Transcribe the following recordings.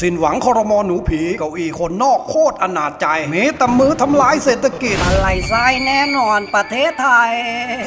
สิ้นหวังคอรมอหนูผีเก้าอี้คนนอกโคตรอนาจใจ เมแต่มือทำลายเศรษฐกิจ อะไรทรายแน่นอนประเทศไทย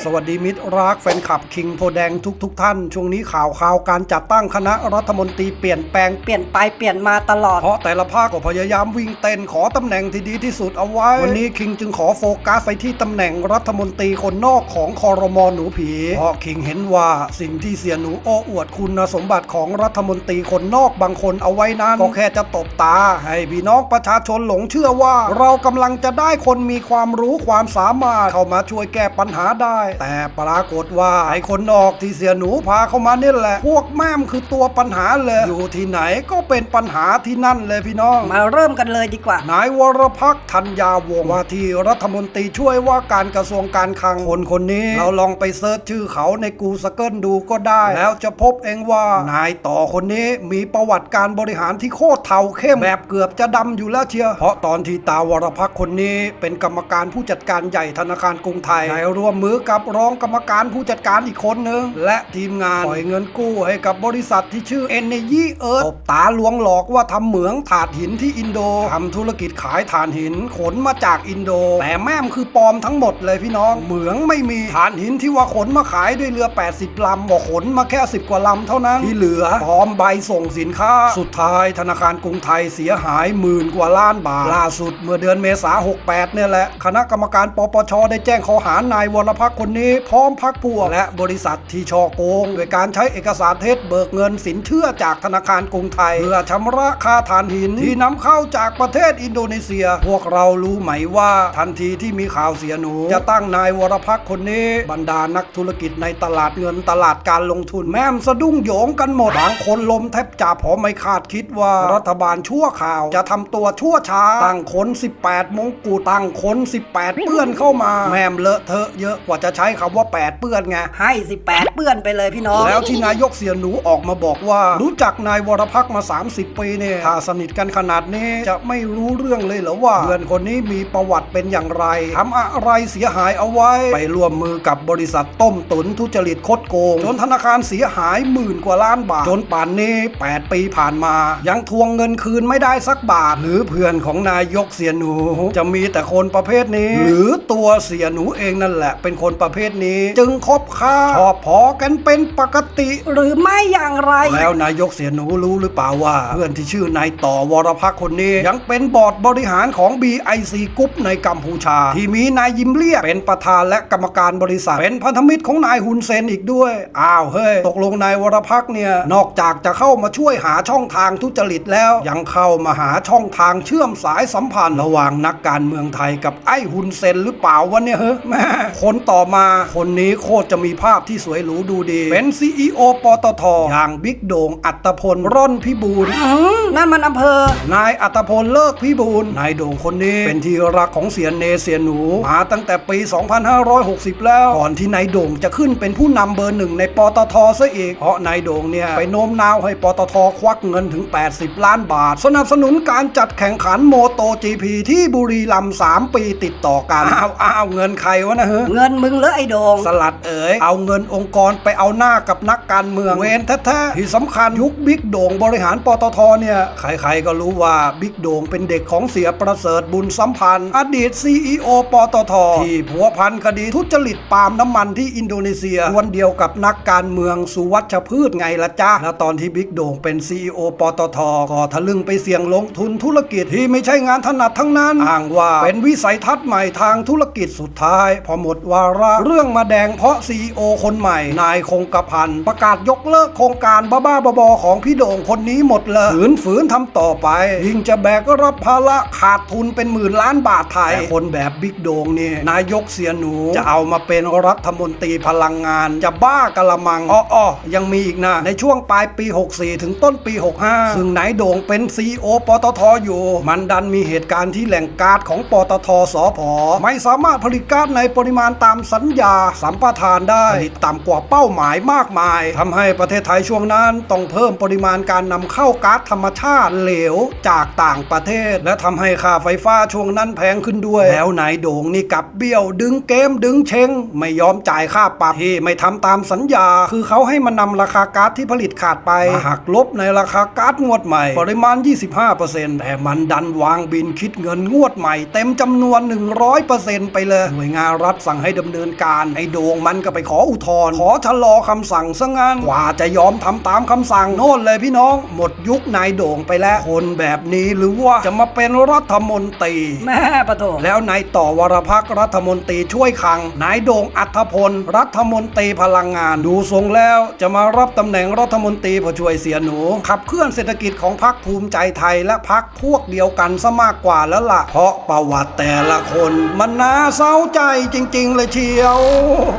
สวัสดีมิตรรักแฟนคลับคิงโพแดงทุกทุกๆท่าน ช่วงนี้ข่าวข่าวการจัดตั้งคณะรัฐมนตรีเปลี่ยนแปลงเปลี่ยนไปเปลี่ยนมาตลอด เพราะแต่ละภาคก็พยายามวิ่งเต้นขอตำแหน่งที่ดีที่สุดเอาไว้ วันนี้คิงจึงขอโฟกัสไปที่ตำแหน่งรัฐมนตรีคนนอกของคอรมอหนูผี เพราะคิงเห็นว่าสิ่งที่เสียหนูโอ้อวดคุณสมบัติของรัฐมนตรีคนนอกบางคนเอาไว้นั้น ก็แค่จะตบตา ให้พี่น้องประชาชนหลงเชื่อว่า เรากำลังจะได้คนมีความรู้ความสามารถเข้ามาช่วยแก้ปัญหาได้ แต่ปรากฏว่าไอ้คนนอกที่เสียหนูพาเข้ามานี่แหละ พวกแม่มคือตัวปัญหาเลย อยู่ที่ไหนก็เป็นปัญหาที่นั่นเลยพี่น้อง มาเริ่มกันเลยดีกว่า นายวรพักษ์ธัญญาวงศ์ว่าที่รัฐมนตรีช่วยว่าการกระทรวงการคลังคนคนนี้ เราลองไปเซิร์ชชื่อเขาในกูสเกิลดูก็ได้ แล้วจะพบเองว่านายต่อคนนี้มีประวัติการบริหารที่โคตรเท่าเข้มแบบเกือบจะดำอยู่แล้วเชียวเพราะตอนที่ตาวรพักษ์คนนี้เป็นกรรมการผู้จัดการใหญ่ธนาคารกรุงไทยได้ร่วมมือกับรองกรรมการผู้จัดการอีกคนนึง และทีมงานปล่อยเงินกู้ให้กับบริษัทที่ชื่อ Energy Earth ตบตาลวงหลอกว่าทำเหมืองถาดหินที่อินโดทำธุรกิจขายถ่านหินขนมาจากอินโด แต่แม่มคือปลอมทั้งหมดเลยพี่น้อง เหมืองไม่มีถ่านหินที่ว่าขนมาขายด้วยเรือ 80ลำบอกขนมาแค่ 10 กว่าลำเท่านั้นที่เหลือปลอมใบส่งสินค้าสุดท้ายธนาคารกรุงไทยเสียหายหมื่นกว่าล้านบาท ล่าสุดเมื่อเดือนเมษา68 เนี่ยแหละ คณะกรรมการปปช ได้แจ้งข้อหานายวรพักคนนี้ พร้อมพักพวกและบริษัทที่ช่อโกง โดยการใช้เอกสารเท็จเบิกเงินสินเชื่อจากธนาคารกรุงไทย เพื่อชำระค่าถ่านหินที่นำเข้าจากประเทศอินโดนีเซีย พวกเรารู้ไหมว่าทันทีที่มีข่าวเสียหนู จะตั้งนายวรพักคนนี้บรรดานักธุรกิจในตลาดเงินตลาดการลงทุนแม่มสะดุ้งโยงกันหมดบางคนลมแทบจับพราะไม่คาดคิดว่ารัฐบาลชั่วข่าวจะทำตัวชั่วช้าตั้งคน 18 มงกุฎตั้งคน 18 เปื้อนเข้ามาแม่มเลอะเทอะเยอะกว่าจะใช้คำว่า 8 เปื้อนไงให้ 18 เปื้อนไปเลยพี่น้อง แล้วที่นายกเสียหนูออกมาบอกว่า รู้จักนายวรพักษ์มา 30 ปีเนี่ยถ้าสนิทกันขนาดนี้จะไม่รู้เรื่องเลยเหรอว่าเพื่อนคนนี้มีประวัติเป็นอย่างไรทำอะไรเสียหายเอาไว้ ไปร่วมมือกับบริษัทต้มตุนทุจริตคดโกง จนธนาคารเสียหายหมื่นกว่าล้านบาท จนป่านนี้ 8 ปีผ่านมายังทวงเงินคืนไม่ได้สักบาท หรือเพื่อนของนายกเสียหนู จะมีแต่คนประเภทนี้ หรือตัวเสียหนูเองนั่นแหละ เป็นคนประเภทนี้ จึงคบค้าชอบพอกันเป็นปกติ หรือไม่อย่างไร แล้วนายกเสียหนูรู้หรือเปล่าว่า เพื่อนที่ชื่อนายต่อวรพักษ์คนนี้ ยังเป็นบอร์ดบริหารของ BIC กรุ๊ปในกัมพูชา ที่มีนายยิมเลียกเป็นประธานและกรรมการบริษัทเป็นพันธมิตรของนายฮุนเซนอีกด้วยอ้าวเฮ้ยตกลงนายวรพักษ์เนี่ยนอกจากจะเข้ามาช่วยหาช่องทางทุจริตแล้ว ยังเข้ามาหาช่องทางเชื่อมสายสัมพันธ์ระหว่างนักการเมืองไทยกับไอ้ฮุนเซนหรือเปล่าวะเนี่ยเฮ้ยแม่คนต่อมาคนนี้โคตรจะมีภาพที่สวยหรูดูดี เป็น CEO ปตทอย่างบิ๊กโด่งอัตพลร่อนพิบูลอืมนั่นมันอำเภอ นายอัตพลเลิกพิบูลนายโด่งคนนี้เป็นที่รักของเสียเนเสียหนูมาตั้งแต่ปี 2560 แล้ว ก่อนที่นายโด่งจะขึ้นเป็นผู้นำเบอร์หนึ่งในปตทซะอีก เพราะนายโด่งเนี่ย ไปโน้มน้าวให้ปตทควักเงินถึง80 ล้านบาท สนับสนุนการจัดแข่งขันโมโต GP ที่บุรีรัมย์3ปีติดต่อกัน อ้าวอ้าวเงินใครวะนะเฮ้เงินมึงเหรอไอ้โดง สลัดเอ๋ย เอาเงินองค์กรไปเอาหน้ากับนักการเมืองเวนแท้ๆที่สำคัญยุคบิ๊กโด่งบริหารปตทเนี่ยใครๆก็รู้ว่าบิ๊กโด่งเป็นเด็กของเสียประเสริฐบุญสัมพันธ์อดีต CEO ปตทที่ผัวพันคดีทุจริตปาล์มน้ำมันที่อินโดนีเซียวันเดียวกับนักการเมืองสุวัชพืชไงละจ้าแล้วตอนที่บิ๊กโด่งเป็น CEO ปตทก็ทะลึ่งไปเสี่ยงลงทุนธุรกิจที่ไม่ใช่งานถนัดทั้งนั้นอ้างว่าเป็นวิสัยทัศน์ใหม่ทางธุรกิจสุดท้าย พอหมดวาระเรื่องมาแดงเพราะ CEO คนใหม่ นายคงกระพันประกาศยกเลิกโครงการบ้าๆบอๆของพี่โด่งคนนี้หมดเลยฝืนฝืนทำต่อไป ยิ่งจะแบกรับภาระขาดทุนเป็นหมื่นล้านบาทไทยแต่คนแบบบิ๊กโด่งนี่นายกเสียหนูจะเอามาเป็นรัฐมนตรีพลังงาน จะบ้ากะละมังอ้อๆยังมีอีกนะในช่วงปลายปี 64 ถึงต้นปี 65ซึ่งนายโด่งเป็น CEO ปตทอยู่ มันดันมีเหตุการณ์ที่แหล่งก๊าซของปตทสพไม่สามารถผลิตก๊าซในปริมาณตามสัญญาสัมปทานได้ผลิตต่ำกว่าเป้าหมายมากมายทำให้ประเทศไทยช่วงนั้นต้องเพิ่มปริมาณการนำเข้าก๊าซธรรมชาติเหลวจากต่างประเทศ และทำให้ค่าไฟฟ้าช่วงนั้นแพงขึ้นด้วย แล้วนายโด่งนี่กับเบี้ยวดึงเกมดึงเชงไม่ยอมจ่ายค่าปรับที่ไม่ทำตามสัญญา คือเขาให้มันนำราคาก๊าซที่ผลิตขาดไปหักลบในราคาก๊าซงวดใหม่ ปริมาณ 25%แต่มันดันวางบินคิดเงินงวดใหม่ เต็มจำนวน 100%ไปเลย หน่วยงานรัฐสั่งให้ดำเนินการ ไอ้โดงมันก็ไปขออุทธรณ์ขอชะลอคำสั่งซะงั้นกว่าจะยอมทำตามคำสั่งโน่นเลยพี่น้อง หมดยุคนายโด่งไปแล้วคนแบบนี้หรือว่าจะมาเป็นรัฐมนตรีแม่ปะโถแล้วนายต่อวรพักษ์รัฐมนตรีช่วยคลังนายโด่งอัธพล รัฐมนตรีพลังงาน ดูทรงแล้วจะมารับตำแหน่งรัฐมนตรีผู้ช่วยเสียหนู ขับเคลื่อนเศรษฐกิจของพรรคภูมิใจไทยและพรรคพวกเดียวกันซะมากกว่าแล้วล่ะ เพราะประวัติแต่ละคนมันน่าเศร้าใจจริง ๆ เลยเชียว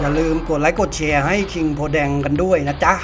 อย่าลืมกดไลค์กดแชร์ให้คิงโพแดงกันด้วยนะจ๊ะ